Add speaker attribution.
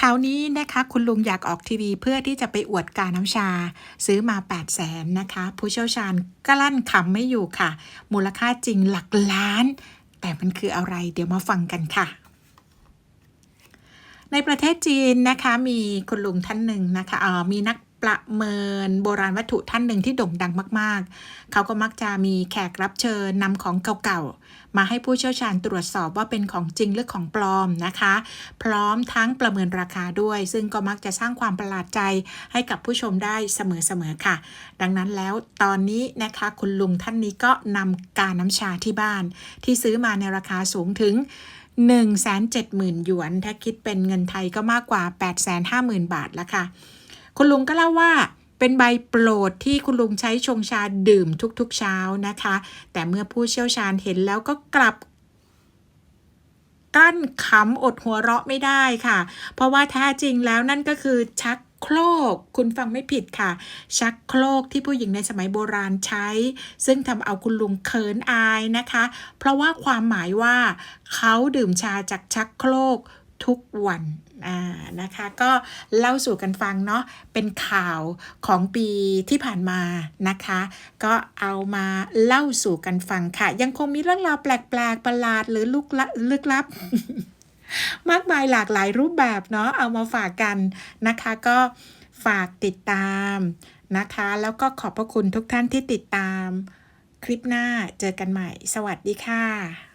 Speaker 1: คราวนี้นะคะคุณลุงอยากออกทีวีเพื่อที่จะไปอวดกาน้ำชา ซื้อมา 8 0 0แสนนะคะ ผู้เชี่ยวชาญกลั้นขำไม่อยู่ค่ะ มูลค่าจริงหลักล้าน แต่มันคืออะไรเดี๋ยวมาฟังกันค่ะในประเทศจีนนะคะมีคุณลุงท่านหนึ่งนะคะอ่อมีนัก ประเมินโบราณวัตถุท่านหนึ่งที่โด่งดังมาก ๆ เขาก็มักจะมีแขกรับเชิญนำของเก่าๆ มาให้ผู้เชี่ยวชาญตรวจสอบว่าเป็นของจริงหรือของปลอมนะคะ พร้อมทั้งประเมินราคาด้วย ซึ่งก็มักจะสร้างความประหลาดใจให้กับผู้ชมได้เสมอๆค่ะ ดังนั้นแล้วตอนนี้นะคะคุณลุงท่านนี้ก็นำกาน้ำชาที่บ้าน ที่ซื้อมาในราคาสูงถึง170,000หยวน ถ้าคิดเป็นเงินไทยก็มากกว่า 850,000 บาทแล้วค่ะ คุณลุงก็เล่าว่าเป็นใบโปรดที่คุณลุงใช้ชงชาดื่มทุกๆเช้านะคะ แต่เมื่อผู้เชี่ยวชาญเห็นแล้วก็กลับกั้นขำอดหัวเราะไม่ได้ค่ะ เพราะว่าแท้จริงแล้วนั่นก็คือชักโครก คุณฟังไม่ผิดค่ะ ชักโครกที่ผู้หญิงในสมัยโบราณใช้ ซึ่งทำเอาคุณลุงเขินอายนะคะ เพราะว่าความหมายว่า เขาดื่มชาจากชักโครก ทุกวันอ่านะคะก็เล่าสู่กันฟังเนาะเป็นข่าวของปีที่ผ่านมานะคะ ก็เอามาเล่าสู่กันฟังค่ะ ยังคงมีเรื่องราวแปลกๆประหลาดหรือลุกละลึกลับ มากมายหลากหลายรูปแบบเนาะเอามาฝากกันนะคะ ก็ฝากติดตามนะคะ แล้วก็ขอบพระคุณทุกท่านที่ติดตามคลิปหน้าเจอกันใหม่ สวัสดีค่ะ